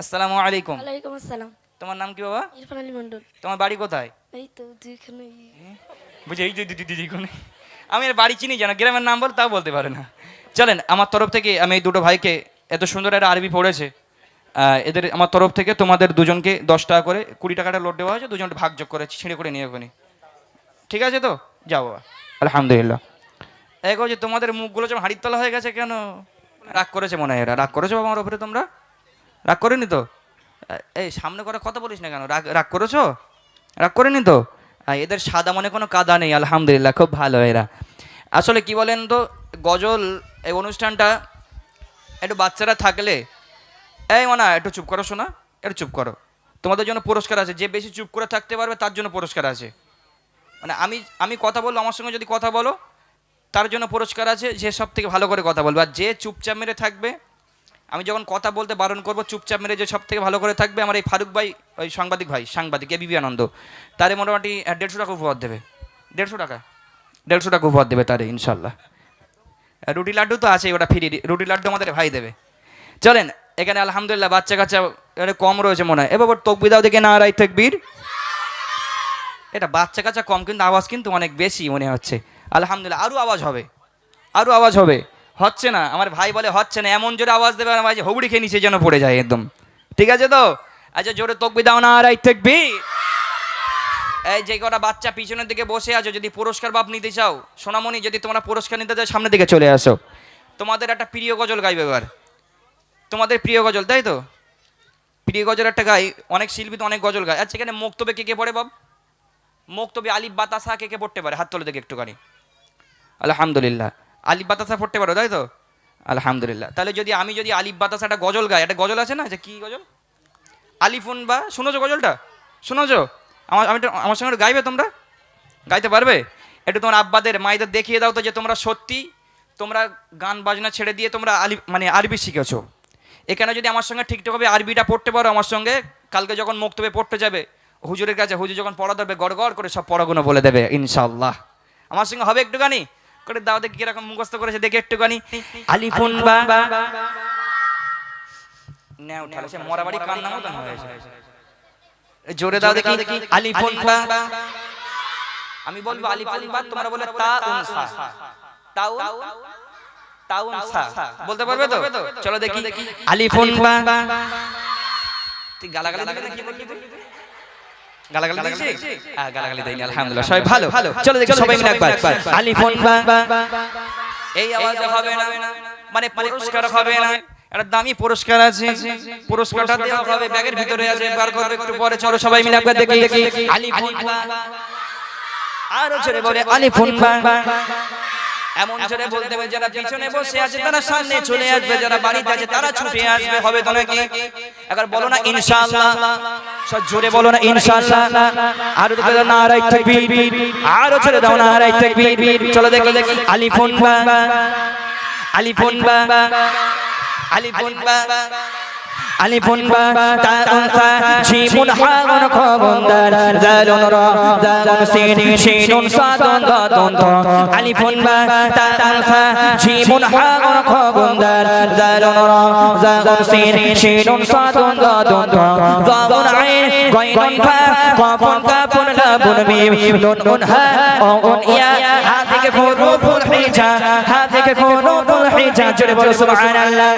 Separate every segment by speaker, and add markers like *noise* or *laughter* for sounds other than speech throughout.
Speaker 1: আসসালামু আলাইকুম।
Speaker 2: ওয়ালাইকুম আসসালাম।
Speaker 1: তোমার নাম কি বাবা?
Speaker 2: ইরফান আলী মন্ডল
Speaker 1: তোমার বাড়ি কোথায়?
Speaker 2: এই তো দুইখানে।
Speaker 1: বুঝে এই যে দিদি দিদি কোনে আমি এর বাড়ি চিনি জানো গ্রামের নাম বল তাও বলতে পারে না। চলেন আমার তরফ থেকে আমি এই দুটো ভাইকে এত সুন্দর একটা আরবি পড়েছে এদের আমার তরফ থেকে তোমাদের দুজনকে দশ টাকা করে কুড়ি টাকাটা লোড দেওয়া হয়েছে দুজন ভাগ যোগ করে ছিঁড়ে করে নিয়ে ওখানে ঠিক আছে তো? যাও বাবা। আলহামদুলিল্লাহ। এক যে তোমাদের মুখগুলো যেমন হাড়ির তলা হয়ে গেছে কেন? রাগ করেছে মনে হয় এরা। রাগ করেছ বাবা আমার ওপরে তোমরা? রাগ করেনি তো? এই সামনে করে কথা বলিস না কেন? রাগ রাগ করেছ? রাগ করেনি তো? এদের সাদা মনে কোনো কাদা নেই, আলহামদুলিল্লাহ, খুব ভালো এরা। আসলে কি বলেন তো, গজল, এই অনুষ্ঠানটা একটু বাচ্চারা থাকলে, এই মানা, একটু চুপ করো শোনা একটু চুপ করো। তোমাদের জন্য পুরস্কার আছে, যে বেশি চুপ করে থাকতে পারবে, তার জন্য পুরস্কার আছে। মানে আমি আমি কথা বলব, আমার সঙ্গে যদি কথা বলো, তার জন্য পুরস্কার আছে, যে সব থেকে ভালো করে কথা বলবে। আর যে চুপচাপ মেরে থাকবে আমি যখন কথা বলতে বারণ করব, চুপচাপ মেরে যে সব থেকে ভালো করে থাকবে আমার এই ফারুক ভাই, ওই সাংবাদিক ভাই, সাংবাদিক, এ বিবি আনন্দ। তারে মোটামুটি দেড়শো টাকা উপহার দেবে। দেড়শো টাকা? দেড়শো টাকা উপহার দেবে তারে, ইনশাল্লাহ। রুটি লাড্ডু তো আছে ওটা ফ্রি রুটি লাড্ডু আমাদের ভাই দেবে। চলেন, এখানে আলহামদুলিল্লাহ বাচ্চা কাচ্চা কম রয়েছে মনে হয়। এবার তকবিদাও দেখে না রাই তকবীর? এটা বাচ্চা কাচ্চা কম, কিন্তু আওয়াজ কিন্তু অনেক বেশি মনে হচ্ছে। আলহামদুলিল্লাহ আরও আওয়াজ হবে। আরও আওয়াজ হবে। হচ্ছে না। আমার ভাই বলে, হচ্ছে না। এমন জোরে আওয়াজ দেবে, আমার ভাই হবুড়ি খেয়ে নিচে যেন পড়ে যায় একদম। ঠিক আছে তো? আচ্ছা জোরে তকবি দাও না আর থাকবি? এই যে কটা বাচ্চা পিছনের দিকে বসে আছো, যদি পুরস্কার বাপ নিতে চাও, সোনামণি, যদি তোমরা পুরস্কার নিতে চাও, সামনের দিকে চলে আসো। তোমাদের একটা প্রিয় গজল গাইবে এবার। তোমাদের প্রিয় গজল, তাই তো? প্রিয় গজল একটা গাই, অনেক শিল্পী তো অনেক গজল গায়। আচ্ছা এখানে মুক্তবে কে কে পড়ে বাব মুক্তবে আলিফ বাতাসা কে কে পড়তে পারে? হাত তোলে দেখে একটুখানি। আলহামদুলিল্লাহ। আলিফ বাতাসা পড়তে পারো, তাই তো? আলহামদুলিল্লাহ। তাহলে যদি আমি যদি আলিফ বাতাসা একটা গজল গাই, একটা গজল আছে না? যে কি গজল? আলিফুন বা, শুনোছো গজলটা? শুনোছো? আমার, আমি আমার সঙ্গে গাইবে তোমরা? গাইতে পারবে? একটু তোমার আব্বাদের, মায়েদের দেখিয়ে দাও তো যে তোমরা সত্যি তোমরা গান বাজনা ছেড়ে দিয়ে তোমরা আলি মানে আরবি শিখেছো। এখানে যদি আমার সঙ্গে ঠিকঠাকভাবে আরবিটা পড়তে পারো আমার সঙ্গে, কালকে যখন মুক্তবে পড়তে যাবে, হুজুরের কাছে, হুজুর যখন পড়া দেবে গড় করে সব পড়াগুলো বলে দেবে ইনশাল্লাহ আমার সঙ্গে হবে একটুখানি? করে দাও দেখি কীরকম মুখস্থ করেছে দেখে একটুখানি আলিফুন বা সে মরাবাড়ি কান্না মতন হয়েছে জোরে দাও দেখি আলিফুন বা আমি বলব আলিফুন বা তোমরা বলে তা উনসা তাউন? তাউন সা। বলতে পারবে তো? চলো দেখি। আলিফুন বা তুই গালাগালি দিবি না কি বলবি তুই? গালাগালি দিয়েছিস? গালাগালি দেয়নি আলহামদুলিল্লাহ সবাই ভালো। ভালো। চলো দেখি সবাই মিলে একবার আলিফুন এই আওয়াজে হবে না। মানে পুরস্কার হবে না। একটা দামি পুরস্কার আছে। পুরস্কারটা দেওয়া হবে ব্যাগের ভিতরে আছে বার করবে একটু পরে। চলো সবাই মিলে একবার দেখি। আলিফুন বা আরও জোরে বলে আলিফুন এমন জোরে বলতে হবে যারা পিছনে বসে আছে তারা সামনে চলে আসবে যারা বাড়িতে আছে তারা ছুটে আসবে হবে তো নাকি? একবার বলো না ইনশাআল্লাহ সব জোরে বলো না ইনশাআল্লাহ। আরও দেখে দাও নারাই তাকবীর আরও জোরে দাও না নারাই তাকবীর চলো দেখি আলিফুন বা আলিফুন বা আলিফুন বা। আলিফুন বা তাউন সা জিমুন হাগুন খবন্দার জালুন রা জালুন সিন শিনুন সাদুন দাদুন ত আলিফুন বা তাউন সা জিমুন হাগুন খবন্দার জালুন রা জালুন সিন শিনুন সাদুন দাদুন ত দাবুন আইন গায়নুন ফা কাফুন কাফুন লাবুন মিম নুন নুন হা আউন ইয়া হাদিকে হুরুফুল হিজা হাদিকে হুরুফুল হিজা জোরে বলো সুবহানাল্লাহ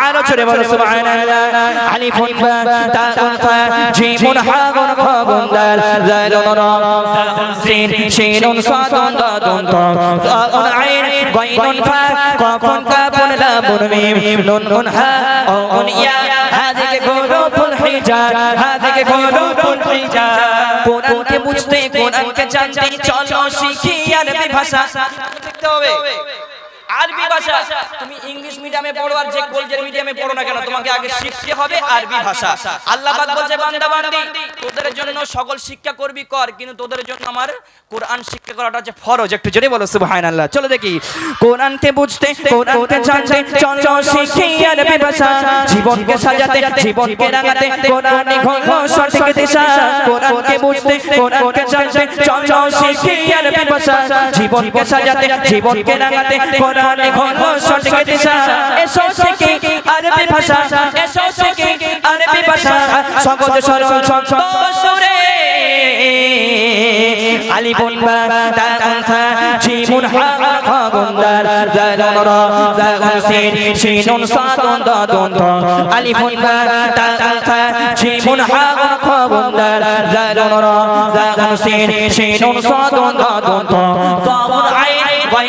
Speaker 1: আরও জোরে বলো সুবহানাল্লাহ আলিফুন বা তাউন ফা জিমুন হাগুন খাগুন দাল জালুন রা সিন শিনুন সাদুন দাদুন ত দাউন আইন, গায়নুন ফা কাফুন কাফুন লাবুন মিম। নুন নুন হা আউন ইয়া হাদিকে হুরুফুল হিজা হাদিকে হুরুফুল হিজা কোরআনকে বুঝতে, কোরআনকে জানতে, চলো শিখি আরবি ভাষা শিখতে হবে। আরবি ভাষা। তুমি ইংলিশ মিডিয়ামে পড়ো আর যে কলেজের মিডিয়ামে পড়ো না কেন? তোমাকে আগে শিখতে হবে আরবি ভাষা। আল্লাহ পাক বলছে বান্দা বান্দি তোদের জন্য সকল শিক্ষা করবি কর কিন্তু তোদের জন্য আমার কোরআন শিক্ষা করাটা হচ্ছে ফরজ। একটু জোরে বলো সুবহানাল্লাহ। চলো দেখি। কোরআনকে বুঝতে কোরআনকে জানতে চলো শিখি আরবি ভাষা। জীবনকে সাজাতে জীবনকে রাঙাতে কোরআনই হলো সঠিক দিশা। কোরআনকে বুঝতে কোরআনকে জানতে চলো শিখি আরবি ভাষা। জীবনকে সাজাতে জীবনকে রাঙাতে কোরআন
Speaker 2: কোরআনে হলো সঠিক দিশা এসো শিখি আরবি ভাষা। এসো শিখি আরবি ভাষা। সহজ সরল ছন্দ আলি বনবা তানসা জিমুন হা খাগুন্দার। জালুন রা জাগুন সিন শিনুন সাদুন দাদুন ধ আলি বনবা তানসা জিমুন হা খাগুন্দার। জালুন রা জাগুন সিন শিনুন সাদুন দাদুন ধ ফাউন আইন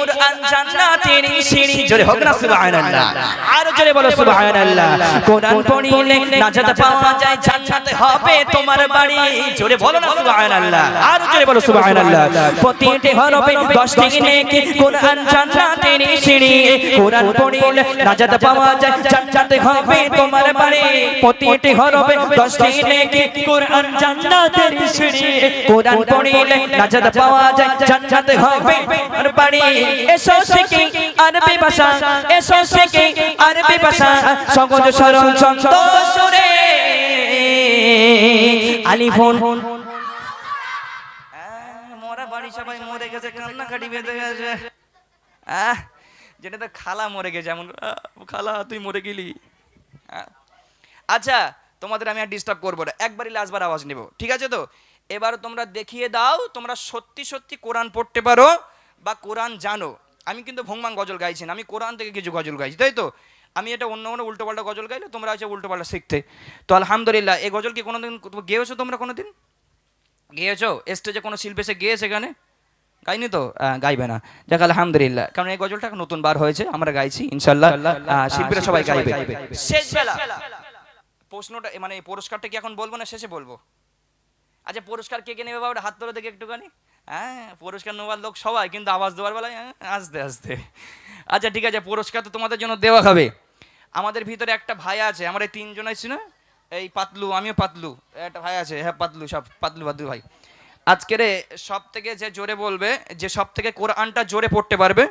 Speaker 2: কোরআন জান্নাতের সিঁড়ি জোরে হোক না সুবহানাল্লাহ আর জোরে বলো সুবহানাল্লাহ কোরআন পড়িলে নাজাত পাওয়া যায় জান্নাতে হবে তোমার বাড়ি জোরে বলো না সুবহানাল্লাহ আর জোরে বলো সুবহানাল্লাহ প্রতিটি গল্পে দশটি নেকি কোরআন জান্নাতের সিঁড়ি কোরআন পড়িলে নাজাত পাওয়া যায় জান্নাতে হবে তোমার বাড়ি প্রতিটি গল্পে দশটি নেকি কোরআন জান্নাতের সিঁড়ি কোরআন পড়িলে নাজাত পাওয়া যায় জান্নাতে হবে তোমার বাড়ি
Speaker 1: যেটা তো খালা মরে গেছে, এমন খালা, তুই মরে গেলি। আচ্ছা তোমাদের আমি আর ডিস্টার্ব করব না। একবারই লাস্টবার আওয়াজ নেব। ঠিক আছে তো? এবার তোমরা দেখিয়ে দাও, তোমরা সত্যি সত্যি কোরআন পড়তে পারো। বা কোরআন জানো। আমি কিন্তু ভংমাং গজল গাইছি না আমি কোরআন থেকে কিছু গজল গাইছি তাই তো? আমি এটা অন্য কোনো উল্টো পাল্টা গজল গাইলে তোমরা আছে উল্টো পাল্টা শিখতে। তো আলহামদুলিল্লাহ এই গজল কি কোনোদিন গেয়েছো তোমরা কোনোদিন? গেয়েছো? স্টেজে কোনো শিল্পী এসে গেয়েছে এখানে? গাইনি তো? গাইবে না। যাক আলহামদুলিল্লাহ। কারণ এই গজলটা নতুন বার হয়েছে আমরা গাইছি ইনশাল্লাহ শিল্পীরা সবাই গাইবে। শেষ বেলা। প্রশ্নটা মানে পুরস্কারটা কি এখন বলব না শেষে বলব? আচ্ছা পুরস্কার কে কে নেবে বাবা হাত তোলে দেখে একটুখানি। হ্যাঁ পুরস্কার নেওয়ার লোক সবাই কিন্তু আওয়াজ দেওয়ার বেলায় হ্যাঁ, আসতে আস্তে। আচ্ছা ঠিক আছে পুরস্কার তো তোমাদের জন্য দেওয়া হবে। আমাদের ভিতরে একটা ভাই আছে আমার এই তিনজন আছি না? এই পাতলু আমিও পাতলু একটা ভাই আছে হ্যাঁ পাতলু সব পাতলু পাতলু ভাই। আজকের সব থেকে যে জোরে বলবে যে সব থেকে কোরআনটা জোরে পড়তে পারবে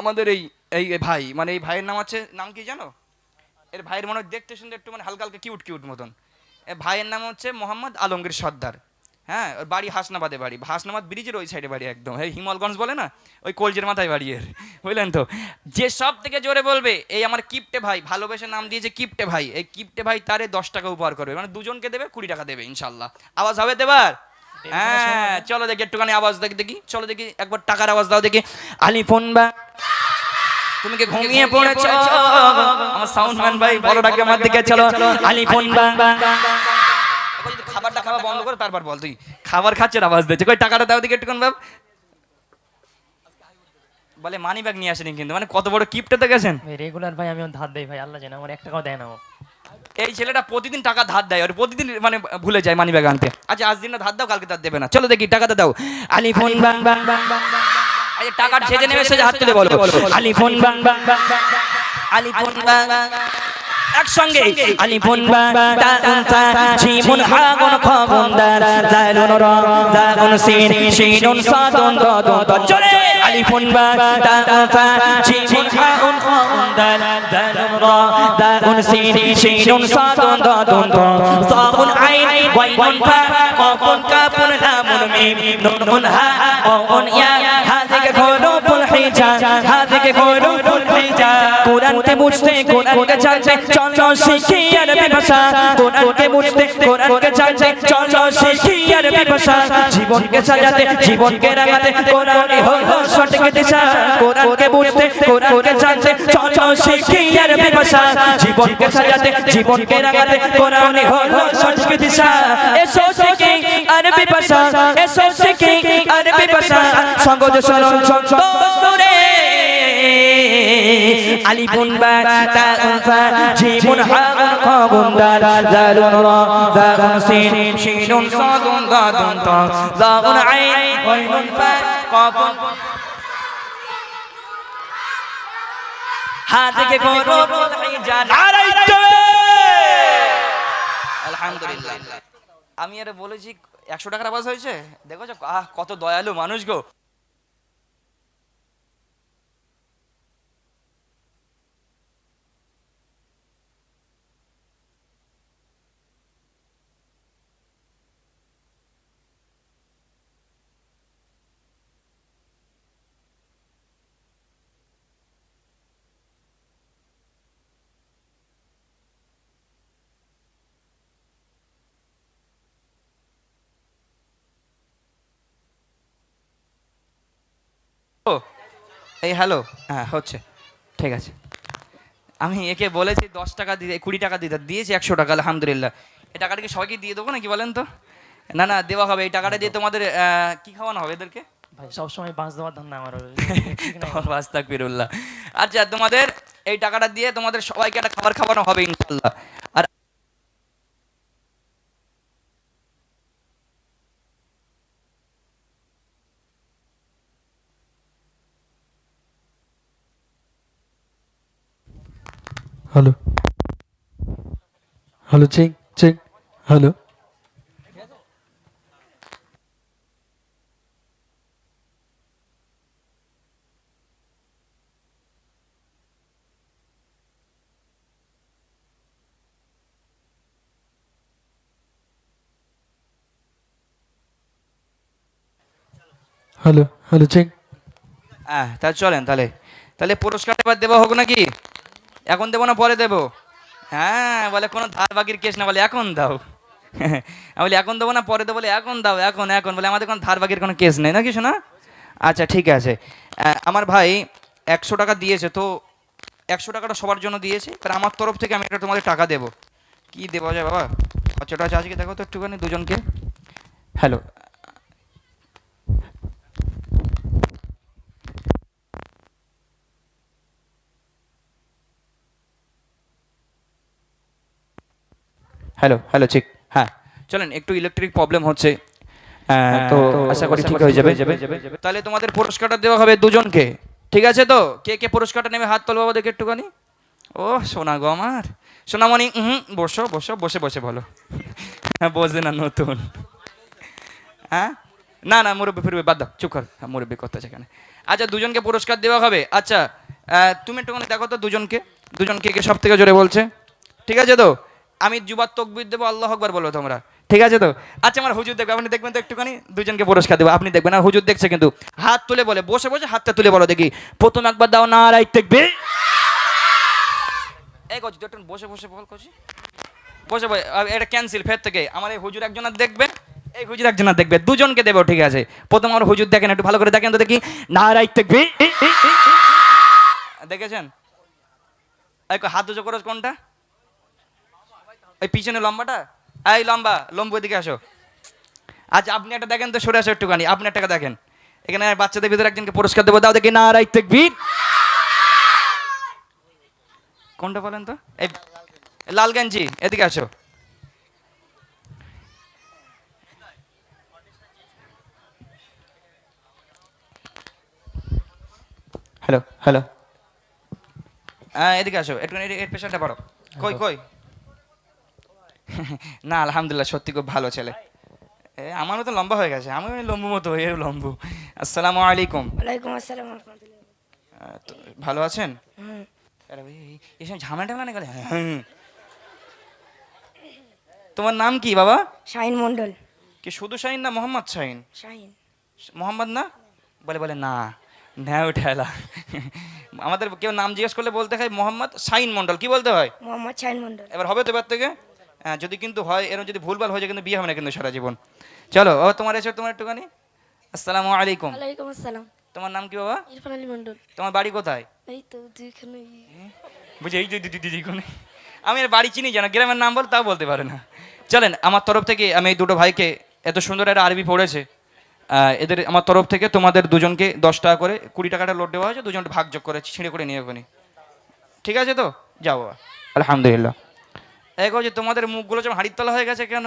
Speaker 1: আমাদের এই এই ভাই মানে এই ভাইয়ের নাম আছে নাম কি জানো? এর ভাইয়ের মনে দেখতে শুনতে একটু মানে হালকা হালকা কিউট কিউট মতন। ভাইয়ের নাম হচ্ছে মোহাম্মদ আলমগীর সর্দার। হ্যাঁ ওর বাড়ি হাসনাবাদে বাড়ি। হাসনাবাদ ব্রিজের ওই সাইডে বাড়ি একদম। হ্যাঁ হিমালগঞ্জ বলে না? ওই কলজের মাথায় বাড়ি এর। বুঝলেন তো? যে সব থেকে জোরে বলবে এই আমার কিপটে ভাই ভালোবেসে নাম দিয়েছে কিপটে ভাই। এই কিপটে ভাই তারে দশ টাকা উপহার করবে। মানে দুজনকে দেবে কুড়ি টাকা দেবে ইনশাল্লাহ। আওয়াজ হবে দেবার? হ্যাঁ চলো দেখি একটুখানি আওয়াজ দেখি দেখি। চলো দেখি একবার টাকার আওয়াজ দাও দেখি। আলিফোন বা তুমি কি ঘুমিয়ে পড়েছো? আমার সাউন্ড ম্যান ভাই বলো ডাকে আমার দিকে চলো। আলিফোন বা খাবারটা খাওয়া বন্ধ করে তারপর বল তুই খাবার খাচ্ছে আওয়াজ দিচ্ছে কই টাকাটা দাও দিকে একটুখানি বাপ বলে মানি ব্যাগ নিয়ে আসেনি কিন্তু মানে কত বড় কিপটাতে গেছেন
Speaker 3: রেগুলার ভাই আমি ধার দেই ভাই আল্লাহ জানে আমার এক টাকাও দেয় না ও
Speaker 1: এই ছেলেটা প্রতিদিন টাকা ধার দেয় আর প্রতিদিন মানে ভুলে যায় মানি ব্যাগ আনতে আচ্ছা আজ দিন না ধার দাও কালকে ধার দেবে না চলো দেখি টাকাটা দাও আলি ফোন বাং বাং বাং বাং আচ্ছা টাকা ছেজে নেবে সে হাত তুলে বলো আলি ফোন বাং বাং বাং আলি ফোন বাং বাং একসঙ্গে আলি ফোন বাং তা তা জিমুন হাগুন খাগুন্দার জালুন র জাগুন সিন শিনুন সাদুন দাদুন দ চলে আলি ফোন বাং তা তা জিমুন হাগুন খাগুন্দার জালুন র জাগুন সিন শিনুন সাদুন দাদুন দ সাবুন আইন ওয়াইন ফা কফুন কাফুন লামুন মিম নুন হা ওন ইয়া হাদিকে খরু ফুল হিজা হাদিকে খরু ফুল হিজা কোরআনকে বুঝতে কোরআনকে জানতে, চলো শিখি আরবি ভাষা। কোরআনকে বুঝতে কোরআনকে জানতে, চলো শিখি আরবি ভাষা। সুরে আলিফুন বা তা উনফা জিমুন হাগুন খাগুন দাল জালুন রা জাগুন সিন শিনুন সাদুন দাদুন তা জাগুন আইন গাইনুন ফা কাফুন। হাদিকে করো যা নারাই আলহামদুলিল্লাহ। আমি আরে বলেছি একশো টাকার আওয়াজ হয়েছে? দেখো আহ কত দয়ালু মানুষ গো ও এই হ্যালো হ্যাঁ হচ্ছে। ঠিক আছে। আমি একে বলেছি দশ টাকা দিতে কুড়ি টাকা দিতে দিয়েছি একশো টাকা আলহামদুলিল্লাহ। এই টাকাটা কি সবাইকে দিয়ে দেবো নাকি বলেন তো? না না দেওয়া হবে। এই টাকাটা দিয়ে তোমাদের কি খাওয়ানো হবে এদেরকে?
Speaker 3: ভাই সবসময় বাঁচ দেওয়ার ধান্দা আমার। *laughs* ঠিক নাই
Speaker 1: বাস্তাক ফিরুল্লাহ আচ্ছা তোমাদের এই টাকাটা দিয়ে তোমাদের সবাইকে একটা খাবার খাওয়ানো হবে ইনশাল্লাহ আর
Speaker 4: hello. Hello check check hello. Hello hello check
Speaker 1: হ্যাঁ তাহলে চলেন তাহলে। তাহলে পুরস্কার এবার দেবো হোক নাকি? এখন দেবো না, পরে দেবো। হ্যাঁ বলে কোনো ধার বাকির কেস না, বলে এখন দাও। বলি, এখন দেবো না, পরে দেবো, বলে এখন দাও, এখন এখন। বলে, আমাদের কোনো ধার বাকির কোনো কেস নেই, নাকি শোনা? আচ্ছা ঠিক আছে। আমার ভাই একশো টাকা দিয়েছে, তো একশো টাকাটা সবার জন্য দিয়েছে, এবার আমার তরফ থেকে আমি একটা তোমাদের টাকা দেবো। কি দেওয়া যায় বাবা? আছে আজকে, দেখো তো একটুখানি, দুজনকে। হ্যালো হ্যালো হ্যালো ঠিক হ্যাঁ চলেন একটু ইলেকট্রিক প্রবলেম হচ্ছে। আহ, তো আশা করি ঠিক হয়ে যাবে। তাহলে তোমাদের পুরস্কারটা দেওয়া হবে দুজনকে। ঠিক আছে তো? কে কে পুরস্কারটা নেবে? হাত তোল বাবা দেখে একটুখানি। ও সোনা গো আমার। সোনামণি হুম বসো বসো বসে বসে বলো। হ্যাঁ বসে না নতুন। হ্যাঁ? না না মুরব্বী ফিরবে বাদ দাও চুপ কর। হ্যাঁ মুরব্বী কথা সেখানে আচ্ছা দুজনকে পুরস্কার দেওয়া হবে। আচ্ছা তুমি একটুখানি দেখো তো দুজনকে। দুজনকে কে সব থেকে জোরে বলছে। ঠিক আছে তো? আমি যুবার তকবির দেবো আল্লাহ আকবার বলো তোমরা। ঠিক আছে তো? আচ্ছা আমার হুজুর দেখবে আপনি দেখবেন তো একটুখানি? দুজনকে পুরস্কার দেবো আপনি দেখবেন। আর হুজুর দেখছে কিন্তু হাত তুলে বলে বসে বসে হাতটা তুলে বলো দেখি। প্রথম একবার দাও না রাইট দেখবে। এই কচি একটু বসে বসে বল কচি। বসে বসে এটা ক্যান্সেল ফের থেকে। আমার এই হুজুর একজন আর দেখবেন এই হুজুর একজন আর দেখবে। দুজনকে দেবো ঠিক আছে। প্রথম আমার হুজুর দেখেন একটু ভালো করে দেখেন তো দেখি। না রাইট দেখবে। দেখেছেন? এই কো, হাত দুজো করো কোনটা? ওই পিছনে লম্বাটা? এই লম্বা, লম্বু এদিকে আসো। আচ্ছা আপনি একটা দেখেন তো, সরে আসো একটুখানি। আপনি একটা দেখেন। এখানে বাচ্চাদের ভিতরে একজনকে পুরস্কার দেবো, দাও দেখি। না রাইট দেখবি কোনটা বলেন তো? এই লাল গেঞ্জি, এদিকে আসো। Hello hello. হ্যাঁ এদিকে আসো। একটু এর পেশেন্টটা পড়ো কই কই? *laughs* না আলহামদুলিল্লাহ সত্যি খুব ভালো ছেলে। এ, আমার মতো লম্বা হয়ে গেছে আমি লম্বু মতো লম্বু। আসসালামু আলাইকুম।
Speaker 5: ওয়ালাইকুম আসসালাম
Speaker 1: তো ভালো আছেন? এই- ঝামেলা টামেলা গেলে তোমার নাম কি বাবা?
Speaker 5: শাহিন মন্ডল
Speaker 1: কি শুধু শাহিন না মোহাম্মদ শাহিন?
Speaker 5: শাহিন।
Speaker 1: মোহাম্মদ না? বলে বলে না ন্যায় ঠেলা আমাদের কেউ নাম জিজ্ঞেস করলে বলতে হয় মোহাম্মদ শাহিন মন্ডল কি বলতে হয়?
Speaker 5: মোহাম্মদ শাহিন মন্ডল
Speaker 1: এবার হবে তো এবার থেকে? হ্যাঁ যদি কিন্তু হয় এরকম যদি ভুলভাল হয়ে যায় কিন্তু বিয়ে হবে না কিন্তু সারা জীবন। চলো ও তোমার এসে তোমার একটুখানি। আসসালামু আলাইকুম।
Speaker 5: ওয়ালাইকুম আসসালাম।
Speaker 1: তোমার নাম কি বাবা?
Speaker 5: ইরফান আলী মন্ডল
Speaker 1: তোমার বাড়ি কোথায়?
Speaker 5: এই তো দুইখানে।
Speaker 1: বুঝে এই যে দিদি দিদি আমি এর বাড়ি চিনি জানা গ্রামের নাম বল তাও বলতে পারে না। চলেন আমার তরফ থেকে আমি এই দুটো ভাইকে এত সুন্দর একটা আরবি পড়েছে এদের আমার তরফ থেকে তোমাদের দুজনকে দশ টাকা করে কুড়ি টাকাটা লোড দেওয়া হয়েছে দুজনকে ভাগ যোগ করে ছিঁড়ে করে নিয়ে ওখানে ঠিক আছে তো? যাও বাবা। আলহামদুলিল্লাহ। এই যে তোমাদের মুখগুলো যেমন হাড়ির তলা হয়ে গেছে কেন?